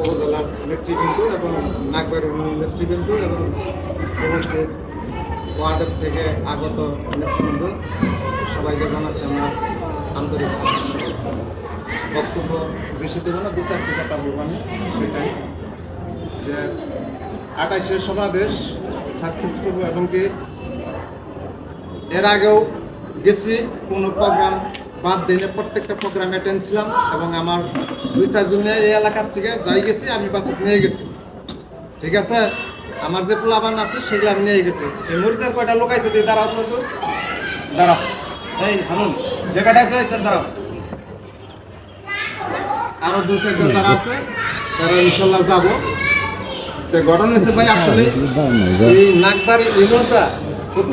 উপজেলার নেতৃবৃন্দ এবং নাগবাড়ি ইউনিয়নের নেতৃবৃন্দ এবং উপস্থিত ওয়ার্ডের থেকে আগত নেতৃবৃন্দ, সবাইকে জানাচ্ছি আমার আন্তরিক বক্তব্য বেশি দেবো না, দু চারটি কথা বলব আমি সেটাই। যে আঠাশের সমাবেশ সাকসেস করব এবং কি এর আগেও গেছি কোনো প্রোগ্রাম বাদ দিনে প্রত্যেকটা প্রোগ্রাম অ্যাটেন্ড ছিলাম এবং আমার দুই চারজন এই এলাকার থেকে যাই গেছি আমি বাসে নিয়ে গেছি। ঠিক আছে? আমার যে পোলাবান আছে সেগুলো আমি নিয়ে গেছি। এই মরিচার কয়টা লোক আছে দাঁড়াও তো দাঁড়াও। এই হানুন যে কয়টা আছে দাঁড়াও। আরও দু চারটা যারা আছে তারা ইনশাল্লাহ যাব। ঘটনা হয়েছে ভাই আসলে এই নাগবাড়ি ইউনিয়নটা কত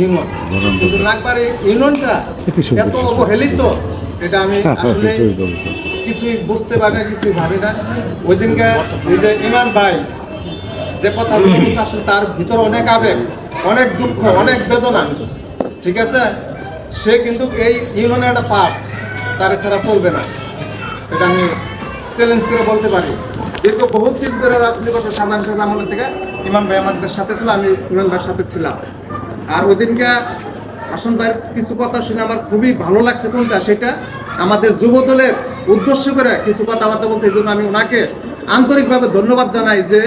ইউনিয়ন। কিন্তু নাগবাড়ি ইউনিয়নটা এত অবহেলিত এটা আমি আসলে কিছুই বুঝতে পারি না কিছুই ভাবি না। ওই দিনকে এই যে ইমান ভাই যে কথা বলছে আসলে তার ভিতরে অনেক আবেগ অনেক দুঃখ অনেক বেদনা ঠিক আছে? সে কিন্তু এই ইউনিয়নের একটা পার্টস তার ছাড়া চলবে না। এটা আমি চ্যালেঞ্জ করে বলতে পারি। দীর্ঘ বহুত দিন ধরে রাজনীতি করতে সাধারণ সাধারণ আমলের থেকে ইমান ভাই আমাদের সাথে ছিল আমি ইমান ভাইয়ের সাথে ছিলাম। আর ওই দিনকে আসন ভাইয়ের কিছু কথা শুনে আমার খুবই ভালো লাগছে কোনটা? সেটা আমাদের যুব দলের উদ্দেশ্য করে কিছু কথা আমাদের বলছে, এই জন্য আমি ওনাকে আন্তরিকভাবে ধন্যবাদ জানাই যে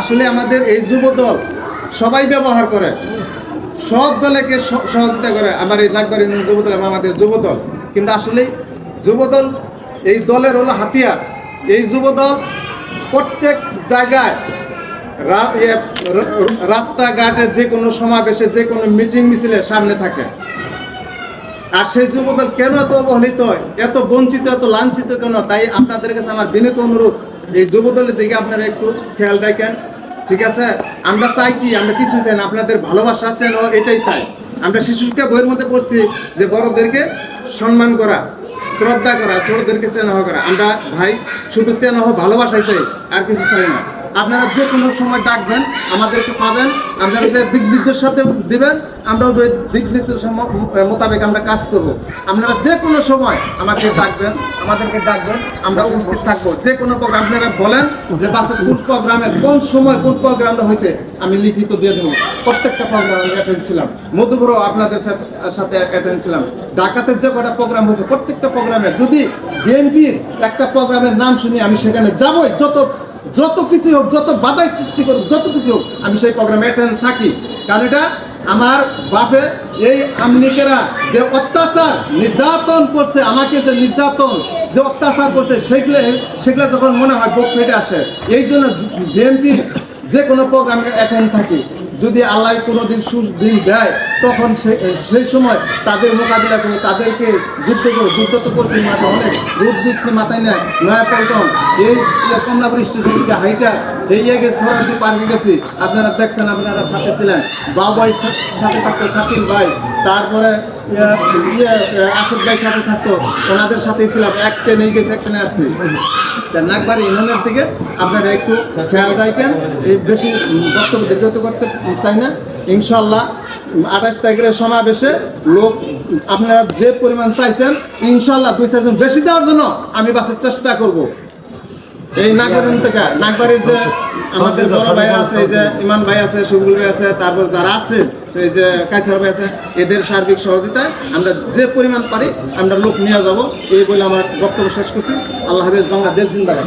আসলে আমাদের এই যুব দল সবাই ব্যবহার করে, সব দলেকে সহযোগিতা করে আমার এই লাগবাড়ি যুব দল আমাদের যুব দল কিন্তু আসলে যুব দল এই দলের হলো হাতিয়ার। এই যুব দল প্রত্যেক জায়গায় রাস্তাঘাটে যে কোনো সমাবেশে যে কোনো মিটিং মিছিলে সামনে থাকে। আর সেই যুবদল কেন এত অবহেলিত এত বঞ্চিত, এত লাঞ্ছিত কেন? তাই আপনাদের কাছে আমার বিনীত অনুরোধ, এই যুবদলের দিকে আপনারা একটু খেয়াল রাখেন, ঠিক আছে? আমরা চাই কি? আমরা কিছু চাই না। আপনাদের ভালোবাসা চেন এটাই চাই। আমরা শিশুকে বইয়ের মধ্যে পড়ছি যে বড়দেরকে সম্মান করা, শ্রদ্ধা করা, ছোটদেরকে চেনা করা। আমরা ভাই, শুধু চেনা হোক ভালোবাসাই চাই, আর কিছু চাই না। আপনারা যে কোনো সময় ডাকবেন, আমাদেরকে পাবেন, আপনারা যে দিক সাথে দিবেন, আমরাও নির্দেশ মোতাবেক আমরা কাজ করব। আপনারা যে কোনো সময় আমাকে ডাকবেন, আমাদেরকে ডাকবেন, আমরা উপস্থিত থাকব। যে কোনো প্রোগ্রাম আপনারা বলেন যে বাসে, কোন প্রোগ্রামে কোন সময় কোন প্রোগ্রামটা হয়েছে, আমি লিখিত দিয়ে দেবো। প্রত্যেকটা প্রোগ্রাম আমি অ্যাটেন্ড ছিলাম। মধুপুরও আপনাদের সাথে অ্যাটেন্ড ছিলাম। ঢাকাতে যে কটা প্রোগ্রাম হয়েছে, প্রত্যেকটা প্রোগ্রামে যদি বিএনপির একটা প্রোগ্রামের নাম শুনি, আমি সেখানে যাবই। যত যত কিছু হোক, যত বাধাই সৃষ্টি করুক, যত কিছু হোক, আমি সেই প্রোগ্রামে অ্যাটেন্ড থাকি। কারণ এটা আমার বাপে, এই আমলিকেরা যে অত্যাচার নির্যাতন করছে, আমাকে যে নির্যাতন যে অত্যাচার করছে, সেগুলো সেগুলো যখন মনে হয়, বুক ফেটে আসে। এই জন্য বিএনপি যে কোনো প্রোগ্রামে অ্যাটেন্ড থাকি। যদি আল্লাহ কোনো দিন সুদিন দেয়, তখন সেই সময় তাদের মোকাবিলা করে তাদেরকে যুদ্ধ করে, যুদ্ধ তো করছে মাঠে অনেক, রূপ বৃষ্টি মাথায় নেয় নয়া পল্টন এই কমলাপুর স্টেশন থেকে হাইটা এই গেছে সরাদি পার্কে গেছি। আপনারা দেখছেন, আপনারা সাথে ছিলেন। বাবাই সাথে থাকতো সাতিল ভাই। তারপরে ইয়ে, আশোক ভাই সাথে থাকতো। ওনাদের সাথেই ছিলাম। এক ট্রেনে গেছে এক ট্রেনে আসছি। নাগবাড়ি ইউনিয়নের দিকে আপনারা একটু খেয়াল রাখেন। এই বেশি বক্তব্য দীর্ঘত করতে চাই না। ইনশাল্লাহ আঠাশ তারিখের সমাবেশে লোক আপনারা যে পরিমাণ চাইছেন ইনশাল্লাহ দুই চারজন বেশি দেওয়ার জন্য আমি বাঁচার চেষ্টা করব। এই নাগবাড়ি থেকে নাগবাড়ির যে আমাদের বড় ভাই আছে যে ইমান ভাই আছে সুবুল ভাই আছে তারপর যারা আছে এই যে কাইসার ভাই আছে, এদের সার্বিক সহযোগিতায় আমরা যে পরিমাণ পারি আমরা লোক নিয়ে যাব। এই বলে আমার বক্তব্য শেষ করছি। আল্লাহ হাফেজ, বাংলাদেশ জিন্দাবাদ।